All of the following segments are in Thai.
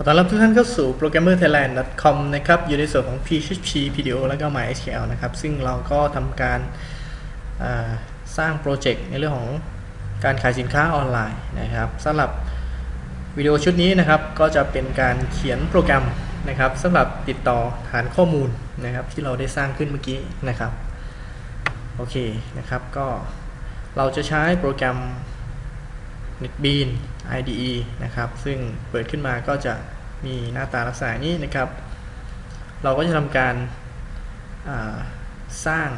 ขอต้อนรับทุกท่านเข้าสู่ programmerthailand.com นะครับ อยู่ในส่วนของ PHP PDO แล้วก็ MySQL นะครับ ซึ่งเราก็ทำการาสร้างโปรเจกต์ในเรื่องของการขายสินค้าออนไลน์นะครับสำหรับวิดีโอชุดนี้นะครับ ก็จะเป็นการเขียนโปรแกรมนะครับสำหรับติดต่อฐานข้อมูลนะครับ ที่เราได้สร้างขึ้นเมื่อกี้นะครับ โอเคนะครับ ก็เราจะใช้โปรแกรม NetBeans IDE นะครับ ซึ่งเปิดขึ้นมาก็จะ มีหน้าตาลักษณะนี้นะครับ เราก็จะทำการสร้าง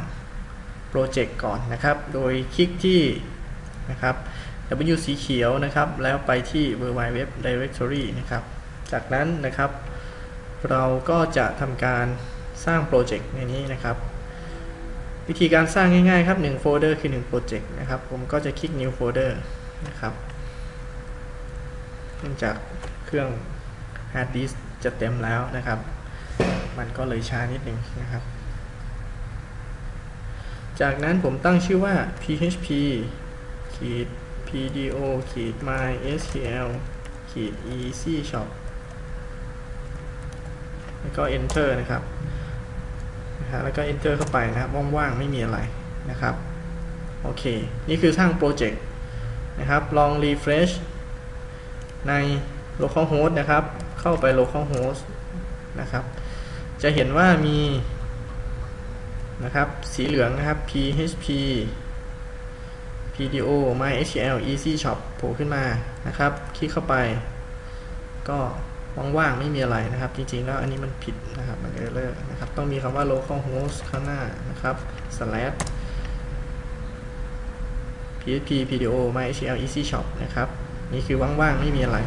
โปรเจกต์ก่อนนะครับ โดยคลิกที่นะครับ W สีเขียวนะครับ แล้วไปที่ World Wide Web Directory นะครับ จากนั้นนะครับ เราก็จะทำการสร้างโปรเจกต์ในนี้นะครับ วิธีการสร้างง่ายๆครับ1โฟลเดอร์คือ1โปรเจกต์นะครับ ผมก็จะคลิก New Folder นะครับ เนื่องจากเครื่อง ฮาร์ดดิสจะเต็มแล้วนะครับ มันก็เลยช้านิดนึงนะครับ จากนั้นผมตั้งชื่อว่า php ขีด pdo ขีด mysql ขีด easy shop แล้วก็ enter นะครับนะฮะแล้วก็ enter เข้าไปนะครับว่างๆ ไม่มีอะไรนะครับ โอเค นี่คือสร้างโปรเจกต์นะครับ ลอง refresh ใน localhost นะครับ เข้าไป localhost นะครับ จะเห็นว่ามีนะครับ สีเหลืองนะครับ php pdo mysql easy shop โผล่ขึ้นมานะครับ คลิกเข้าไป ก็ว่างๆ ไม่มีอะไรนะครับ จริงๆ แล้วอันนี้มันผิดนะครับ มันเออร์เลอร์นะครับ ต้องมีคำว่า localhost ข้างหน้านะครับ slash php pdo mysql easy shop นะครับ นี่คือว่างๆ ไม่มีอะไร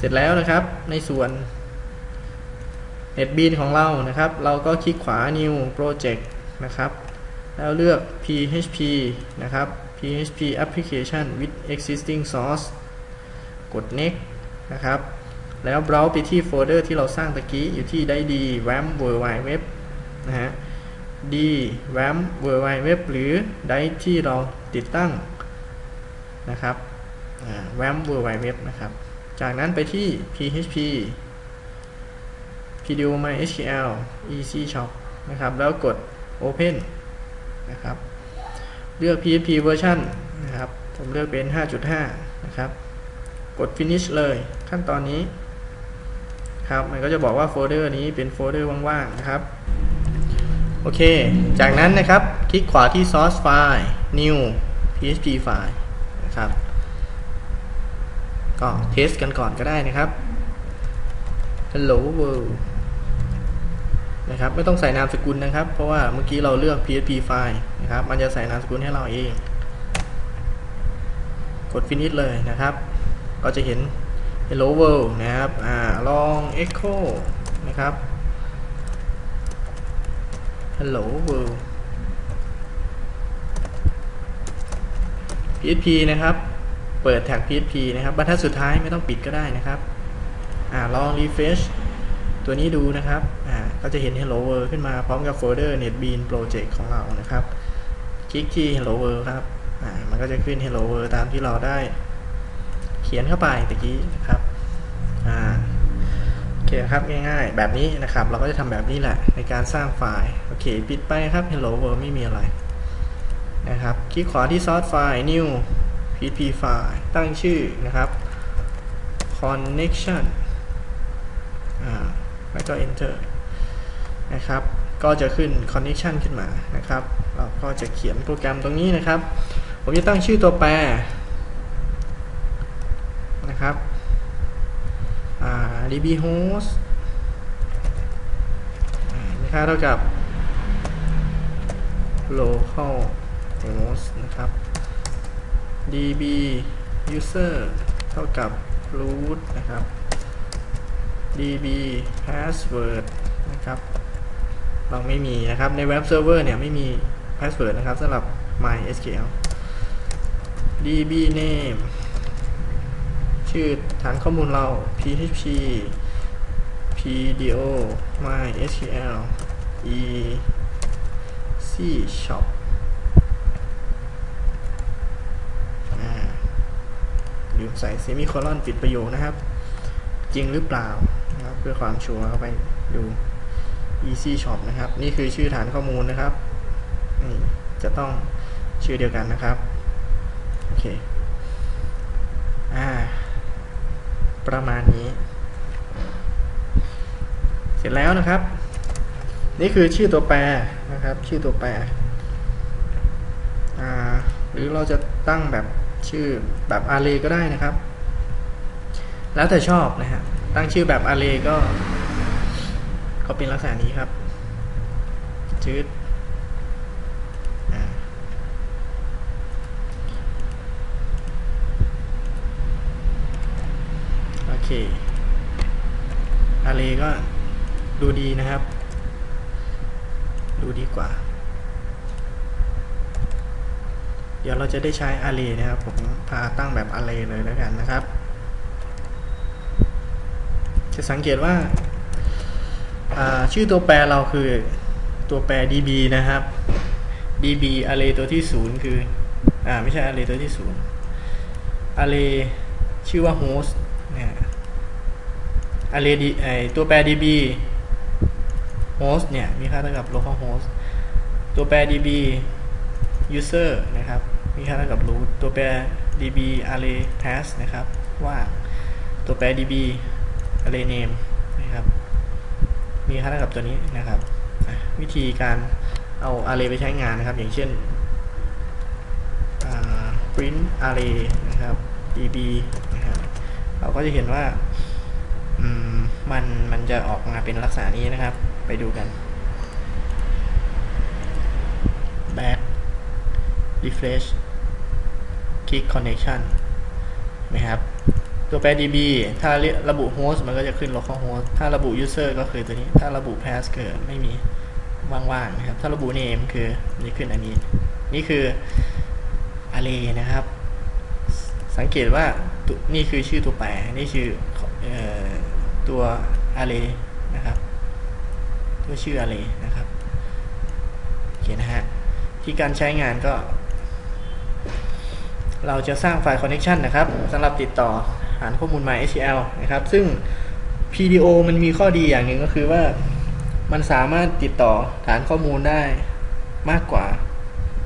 เสร็จแล้วนะครับ ในส่วน NetBeans ของเรานะครับ เราก็คลิกขวา new project นะครับ แล้วเลือก php นะครับ php application with existing source กด next นะครับ แล้ว browse ไปที่โฟลเดอร์ที่เราสร้างตะกี้อยู่ที่ได้ดี wam world wide web นะฮะ d wam world wide web หรือได้ที่เราติดตั้งนะครับ wam world wide web นะครับ จากนั้นไปที่ php pdo mysql easy shop นะครับ แล้วกด open นะครับ เลือก php version นะครับ ผมเลือกเป็น 5.5 นะครับ กด finish เลยขั้นตอนนี้ครับมันก็จะบอกว่าโฟลเดอร์นี้เป็นโฟลเดอร์ว่างๆนะครับโอเค จากนั้นนะครับ คลิกขวาที่ source file new php file นะครับ ก็เทสกันก่อนก็ได้นะครับ hello world นะครับไม่ต้องใส่นามสกุลนะครับ เพราะว่าเมื่อกี้เราเลือก php file นะครับ มันจะใส่นามสกุลให้เราเอง กด finish เลยนะครับ ก็จะเห็น hello world นะครับอ่าลอง echo นะครับ hello world php นะครับ เปิดแท็ก php นะครับ บรรทัดสุดท้ายไม่ต้องปิดก็ได้นะครับอ่าลอง refresh ตัวนี้ดูนะครับอ่าก็จะเห็น hello world ขึ้นมาพร้อมกับโฟลเดอร์ netbeans project ของเรานะครับ คลิกที่ hello world ครับอ่ามันก็จะขึ้น hello world ตามที่เราได้เขียนเข้าไปตะกี้นะครับอ่าโอเคครับง่ายๆ แบบนี้นะครับ เราก็จะทำแบบนี้แหละ ในการสร้างไฟล์โอเค ปิดไปครับ hello world ไม่มีอะไรนะครับ คลิกขวาที่ source file new php file ตั้งชื่อนะครับ connection แล้วก็ enter นะครับ ก็จะขึ้น connection ขึ้นมานะครับ เราก็จะเขียนโปรแกรมตรงนี้นะครับ ผมจะตั้งชื่อตัวแปรนะครับ db host มีค่าเท่ากับ local host นะครับ db user เท่ากับ root นะครับ db password นะครับ เราไม่มีนะครับ ในเว็บเซิร์ฟเวอร์เนี่ยไม่มี password นะครับสำหรับ mysql db name ชื่อฐานข้อมูลเรา php pdo mysql e c shop ลืมใส่เซมิโคลอนปิดประโยคนะครับ จริงหรือเปล่านะครับเพื่อความชัวร์เข้าไปดู easy shop นะครับ นี่คือชื่อฐานข้อมูลนะครับนี่จะต้องชื่อเดียวกันนะครับ โอเค อ่า ประมาณนี้ เสร็จแล้วนะครับ นี่คือชื่อตัวแปรนะครับ ชื่อตัวแปร อ่า หรือเราจะตั้งแบบ ชื่อแบบ array ก็ได้นะครับ แล้วแต่ชอบนะฮะตั้งชื่อแบบ array ก็ ก็เป็นลักษณะนี้ครับชืดอ่าโอเค array ก็ดูดีนะครับ ดูดีกว่า เดี๋ยวเราจะได้ใช้ array นะครับ ผมพาตั้งแบบ array เลยแล้วกันนะครับ จะสังเกตว่าชื่อตัวแปรเราคือตัวแปร db นะครับ db array ตัวที่ 0 คือ อ่า ไม่ใช่ array ตัวที่ 0 array ชื่อว่า host เนี่ย array ไอตัวแปร db host เนี่ย มีค่าเท่ากับ localhost ตัวแปร db user นะครับมีค่าเท่ากับ root ตัวแปร db array pass นะครับ ว่างตัวแปร db array name นะครับ มีค่าเท่ากับตัวนี้นะครับ วิธีการเอา array ไปใช้งานนะครับ อย่างเช่น print array นะครับ db นะครับ เราก็จะเห็นว่ามันมันจะออกมาเป็นลักษณะนี้นะครับ ไปดูกัน refresh click connection นะครับ ตัวแปร db ถ้าระบุ host มันก็จะขึ้น local host ถ้าระบุ user ก็คือตัวนี้ ถ้าระบุ pass คือไม่มีว่างๆนะครับ ถ้าระบุ name คือนี่ขึ้นอันนี้ นี่คือ array นะครับ สังเกตว่านี่คือชื่อตัวแปร นี่คือตัว array นะครับ ตัวชื่อ array นะครับ โอเคนะฮะ ที่การใช้งานก็ เราจะสร้างไฟล์ connection นะครับสำหรับติดต่อฐานข้อมูล MySQL นะครับ ซึ่ง PDO มันมีข้อดีอย่างหนึ่งก็คือว่ามันสามารถติดต่อฐานข้อมูลได้มากกว่า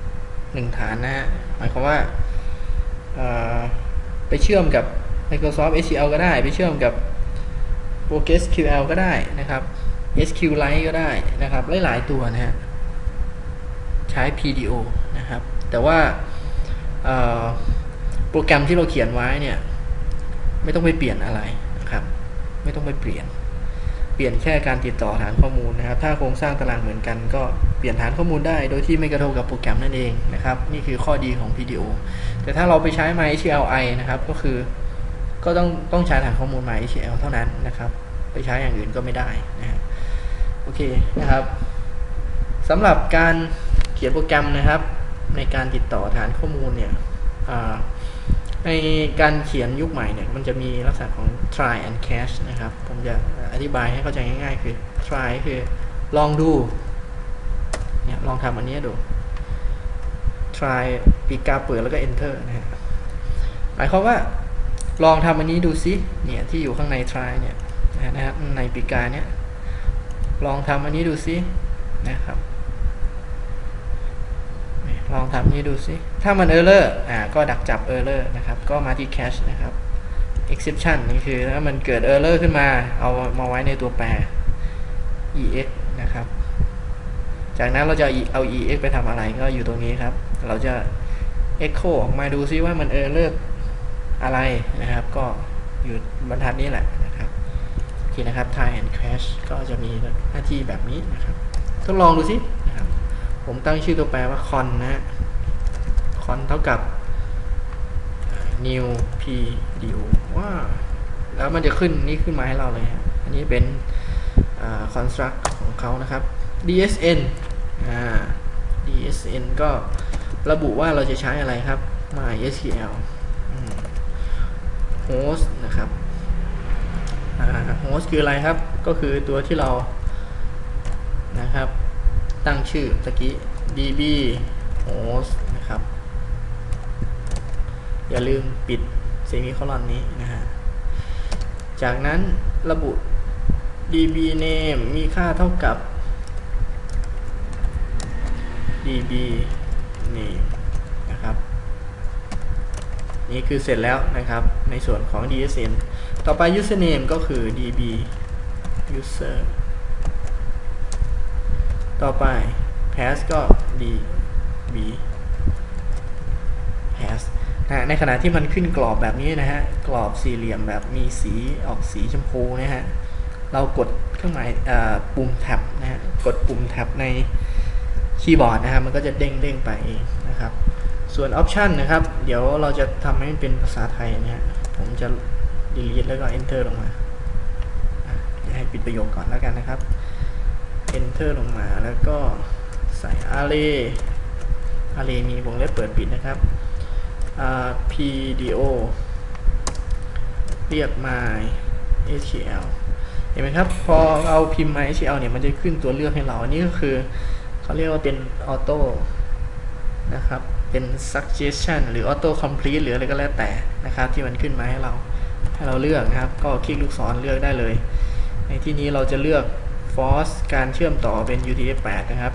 1 ฐานนะฮะหมายความว่าไปเชื่อมกับ Microsoft SQL ก็ได้ ไปเชื่อมกับ PostgreSQL ก็ได้นะครับ SQLite ก็ได้นะครับ หลาย ๆ ตัวนะฮะ ใช้ PDO นะครับ แต่ว่า โปรแกรมที่เราเขียนไว้เนี่ยไม่ต้องไปเปลี่ยนอะไรนะครับ ไม่ต้องไปเปลี่ยน เปลี่ยนแค่การติดต่อฐานข้อมูลนะครับ ถ้าโครงสร้างตารางเหมือนกันก็เปลี่ยนฐานข้อมูลได้ โดยที่ไม่กระทบกับโปรแกรมนั่นเองนะครับ นี่คือข้อดีของ PDO แต่ถ้าเราไปใช้ MySQLi นะครับ ก็คือก็ต้องต้องใช้ฐานข้อมูล MySQL เท่านั้นนะครับ ไปใช้อย่างอื่นก็ไม่ได้นะโอเคนะครับสำหรับการเขียนโปรแกรมนะครับ ในการติดต่อฐานข้อมูลเนี่ยในการเขียนยุคใหม่เนี่ยมันจะมีลักษณะของ try and catch นะครับ ผมจะอธิบายให้เข้าใจง่ายๆ คือ try คือลองดูเนี่ยลองทำอันนี้ดู try ปีกาเปิดแล้วก็ enter นะฮะหมายความว่าลองทำอันนี้ดูซิเนี่ยที่อยู่ข้างใน try เนี่ยนะครับในปีกาเนี่ยลองทำอันนี้ดูซินะครับ ลองทำนี้ดูซิถ้ามัน error อ่าก็ดักจับ error นะครับ ก็มาที่ cache นะครับ exception นี่คือถ้ามันเกิด error ขึ้นมา เอามาไว้ในตัวแปร ex นะครับ จากนั้นเราจะเอา ex ไปทำอะไรก็อยู่ตรงนี้ครับ เราจะ echo ออกมาดูซิว่ามัน error อะไรนะครับ ก็อยู่บรรทัดนี้แหละนะครับโอเคนะครับ try and crash ก็จะมีหน้าที่แบบนี้นะครับ ทดลองดูซิ ผมตั้งชื่อตัวแปรว่า con นะ con เท่ากับ new p d o ว่าแล้วมันจะขึ้นนี่ขึ้นมาให้เราเลยฮะอันนี้เป็น construct ของเขานะครับ dsn dsn ก็ระบุว่าเราจะใช้อะไรครับ mysql host นะครับ host คืออะไรครับ ก็คือตัวที่เรานะครับ ตั้งชื่อตะกี้ db host นะครับ อย่าลืมปิดเซมิโคลอนนี้นะฮะ จากนั้นระบุ db name มีค่าเท่ากับ db name นะครับนี่คือเสร็จแล้วนะครับในส่วนของ dsn ต่อไป username ก็คือ db user ต่อไป pass ก็ db pass นะในขณะที่มันขึ้นกรอบแบบนี้นะฮะ กรอบสี่เหลี่ยมแบบมีสีออกสีชมพูนะฮะ เรากดเครื่องหมายปุ่มแท็บนะฮะ กดปุ่มแท็บในคีย์บอร์ดนะฮะ มันก็จะเด้งเด้งไปเองนะครับ ส่วน Option นะครับ เดี๋ยวเราจะทำให้มันเป็นภาษาไทยนะฮะ ผมจะ delete แล้วก็ enter ลงมาจะให้ปิดประโยคก่อนแล้วกันนะครับ enter ลงมาแล้วก็ใส่ array array มีวงเล็บเปิดปิดนะครับ pdo เรียก my htl เห็นไหมครับ พอเอาพิมพ์ my htl เนี่ยมันจะขึ้นตัวเลือกให้เรา อันนี้ก็คือเขาเรียกว่าเป็น auto นะครับ เป็น suggestion หรือ auto complete หรืออะไรก็แล้วแต่นะครับ ที่มันขึ้นมาให้เรา ให้เราเลือกนะครับ ก็คลิกลูกศรเลือกได้เลย ในที่นี้เราจะเลือก force การเชื่อมต่อเป็น UTF-8 นะครับ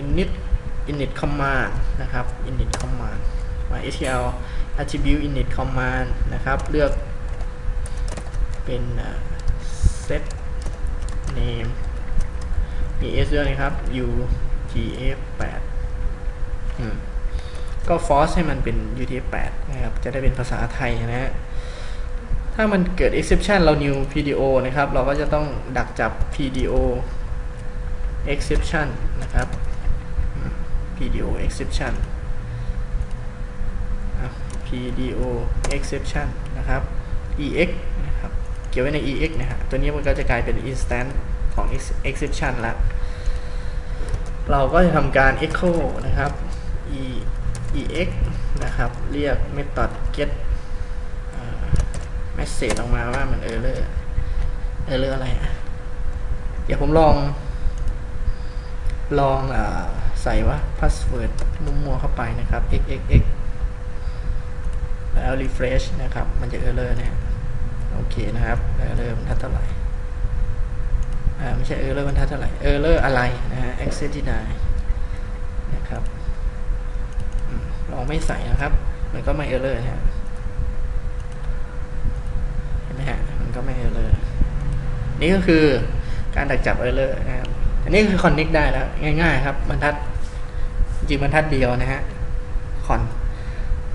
init init command นะครับ init command MySQL attribute init command นะครับ เลือกเป็น set name มี s ด้วยนะครับ UTF-8 ก็ force ให้มันเป็น UTF-8 นะครับ จะได้เป็นภาษาไทยนะฮะ ถ้ามันเกิด exception เรา new PDO นะครับ เราก็จะต้องดักจับ PDO exception นะครับ PDO exception PDO exception นะครับ EX นะครับ เกี่ยวไว้ใน EX นะฮะ ตัวนี้มันก็จะกลายเป็น instance ของ exception แล้ว เราก็จะทำการ echo นะครับ e ex นะครับ เรียก method get message ออกมาว่ามัน error error อะไรอะ เดี๋ยวผมลอง ลองอใส่ว่า password มั่วๆเข้าไปนะครับ xxx แล้ว refresh นะครับ มันจะ error นะโอเคนะครับ error มันทัดเท่าไหร่อ่าไม่ใช่ error มันทัดเท่าไหร่ error อะไรนะฮะ access deny นะครับลองไม่ใส่นะครับ มันก็ไม่ error นะฮะเห็ไมฮะมันก็ไม่ error นี่ก็คือการดักจับ error นะครับอันนี้คือ connect ได้แล้ว ง่ายๆครับบรรทัดจริงบรรทัดเดียวนะฮะ con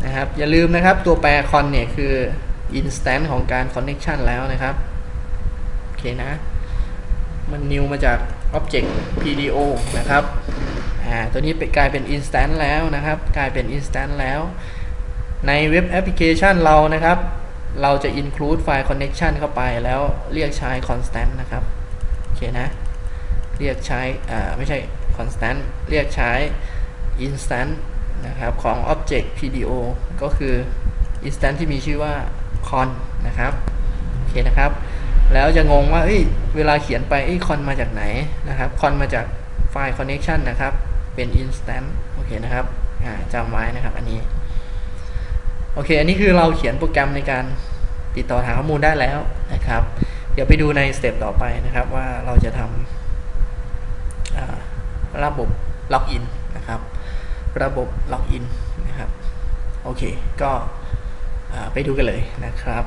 นะครับอย่าลืมนะครับตัวแปร con เนี่ยคือ instant ของการ connection แล้วนะครับ โอเคนะ มัน new มาจาก object PDO นะครับอ่าตัวนี้เป็นกลายเป็น instant แล้วนะครับ กลายเป็น instant แล้ว ในเว็บแอปพลิเคชันเรานะครับ เราจะ include file connection เข้าไปแล้วเรียกใช้ constant นะครับ โอเคนะ เรียกใช้ อ่า ไม่ใช่ constant เรียกใช้ instant นะครับ ของ object PDO ก็คือ instant ที่มีชื่อว่า con นะครับ โอเคนะครับ แล้วจะงงว่าเอ้ย เวลาเขียนไปไอ้คอนมาจากไหนนะครับคอนมาจากไฟล์ connection นะครับ เป็น instant โอเคนะครับจำไว้นะครับอันนี้ โอเค อันนี้คือเราเขียนโปรแกรมในการ ติดต่อหาข้อมูลได้แล้วนะครับ เดี๋ยวไปดูในสเต็ปต่อไปนะครับว่าเราจะทำระบบล็อกอินนะครับ ระบบล็อกอินนะครับ โอเค ก็ไปดูกันเลยนะครับ